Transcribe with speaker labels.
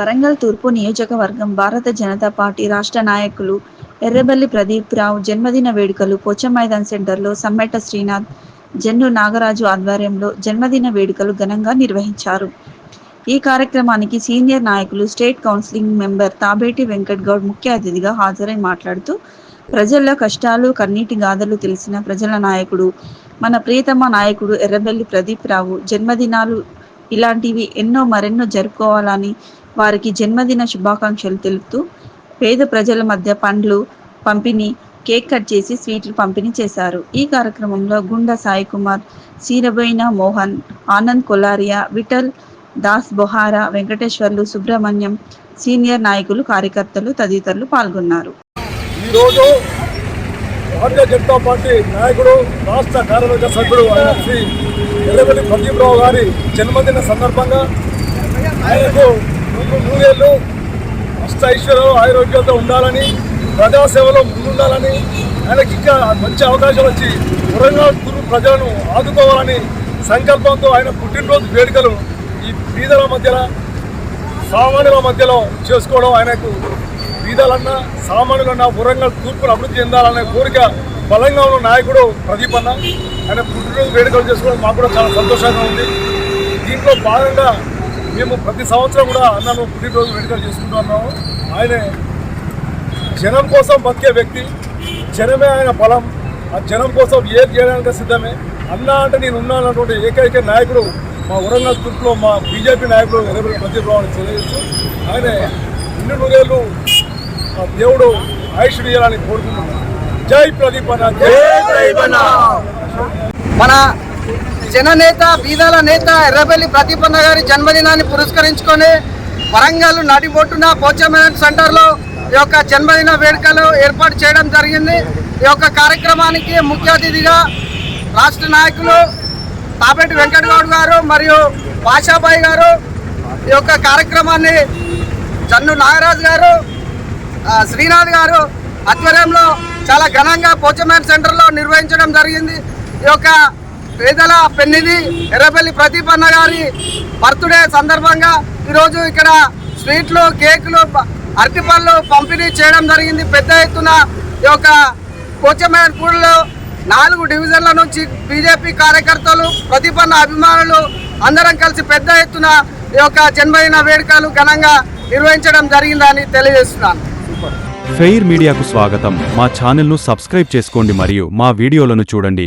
Speaker 1: వరంగల్ తూర్పు నియోజకవర్గం భారత జనతా పార్టీ రాష్ట్ర నాయకులు ఎర్రబల్లి ప్రదీప్ రావు జన్మదిన వేడుకలు పోచమైదాన్ సెంటర్లో సమ్మెట శ్రీనాథ్ జన్ను నాగరాజు ఆధ్వర్యంలో జన్మదిన వేడుకలు ఘనంగా నిర్వహించారు. ఈ కార్యక్రమానికి సీనియర్ నాయకులు state counselling member Tabeti Venkat Goud ముఖ్య అతిథిగా హాజరై మాట్లాడుతూ ప్రజల కష్టాలు కన్నీటి గాథలు తెలిసిన ప్రజల నాయకుడు మన ప్రియతమ నాయకుడు ఎర్రబెల్లి ప్రదీప్ రావు జన్మదినాలు ఇలాంటివి ఎన్నో మరెన్నో జరుపుకోవాలని వారికి జన్మదిన శుభాకాంక్షలు తెలుపుతూ పేద ప్రజల మధ్య పండ్లు పంపిణీ కేక్ కట్ చేసి స్వీట్లు పంపిణీ చేశారు. ఈ కార్యక్రమంలో గుండా సాయి కుమార్ సీరబోయిన మోహన్ ఆనంద్ కొలారియా విఠల్ దాస్ బొహారా వెంకటేశ్వర్లు సుబ్రహ్మణ్యం సీనియర్ నాయకులు కార్యకర్తలు తదితరులు పాల్గొన్నారు.
Speaker 2: ఈరోజు భారతీయ జనతా పార్టీ నాయకుడు రాష్ట్ర కార్యవర్గ సభ్యుడు ఆయన శ్రీ ప్రదీప్ రావు గారి జన్మదిన సందర్భంగా ఆయనకు నూరేళ్ళు అష్ట ఐశ్వర్యం ఆరోగ్యంతో ఉండాలని ప్రజాసేవలో ముందుండాలని ఆయనకి ఇంకా మంచి అవకాశాలు వచ్చి వరంగల్ గురు ప్రజలను ఆదుకోవాలని సంకల్పంతో ఆయన పుట్టినరోజు వేడుకలు ఈ బీదల మధ్యలో సామాన్యుల మధ్యలో చేసుకోవడం ఆయనకు బీదలన్నా సామాన్యులన్నా వరంగల్ తూర్పును అభివృద్ధి చెందాలనే కోరిక బలంగా ఉన్న నాయకుడు ప్రదీప్ అన్న. ఆయన పుట్టినరోజు వేడుకలు చేసుకోవడం మాకు కూడా చాలా సంతోషంగా ఉంది. దీంట్లో భాగంగా మేము ప్రతి సంవత్సరం కూడా అన్నను పుట్టినరోజు వేడుకలు చేసుకుంటున్నాము ఆయన జనం కోసం బతికే వ్యక్తి జనమే ఆయన బలం. ఆ జనం కోసం ఏది చేయడానికి సిద్ధమే. అన్న అంటే నేను ఉన్నానటువంటి ఏకైక నాయకుడు మా వరంగల్ తూర్పులో మా బీజేపీ నాయకుడు ఎర్రబెల్లి ప్రతిభావాన్ని రావు తెలియజేస్తూ ఆయన ఇన్ని నూరేళ్ళు ఆ దేవుడు ఆయుష్ ఇవ్వాలని కోరుకుంటున్నాను. జై ప్రదీప్ జై ప్రదీప్ అన్న.
Speaker 3: మన జననేత బీదాల నేత ఎర్రబెల్లి ప్రతిపన్న గారి జన్మదినాన్ని పురస్కరించుకొని వరంగల్ నడిబొట్టున పోచమేన్ సెంటర్లో ఈ యొక్క జన్మదిన వేడుకలు ఏర్పాటు చేయడం జరిగింది. ఈ యొక్క కార్యక్రమానికి ముఖ్య అతిథిగా రాష్ట్ర నాయకులు తాపేటి వెంకటగౌడ్ గారు మరియు పాషాబాయి గారు ఈ యొక్క కార్యక్రమాన్ని జన్ను నాగరాజు గారు శ్రీనాథ్ గారు ఆధ్వర్యంలో చాలా ఘనంగా పోచమేన్ సెంటర్లో నిర్వహించడం జరిగింది. ఈ యొక్క పేదల పెన్నిధి ఎర్రపల్లి ప్రతిపన్న గారి బర్త్డే సందర్భంగా ఈరోజు ఇక్కడ స్వీట్లు కేకులు అరటి పళ్ళు పంపిణీ చేయడం జరిగింది. పెద్ద ఎత్తున ఈ యొక్క కోచమేర్పూర్లో నాలుగు డివిజన్ల నుంచి బీజేపీ కార్యకర్తలు ప్రతిపన్న అభిమానులు అందరం కలిసి పెద్ద ఎత్తున ఈ యొక్క జన్మదిన వేడుకలు ఘనంగా నిర్వహించడం జరిగిందని తెలియజేస్తున్నాను.
Speaker 4: ఫెయిర్ మీడియాకు స్వాగతం. మా ఛానల్ను సబ్స్క్రైబ్ చేసుకోండి మరియు మా వీడియోలను చూడండి.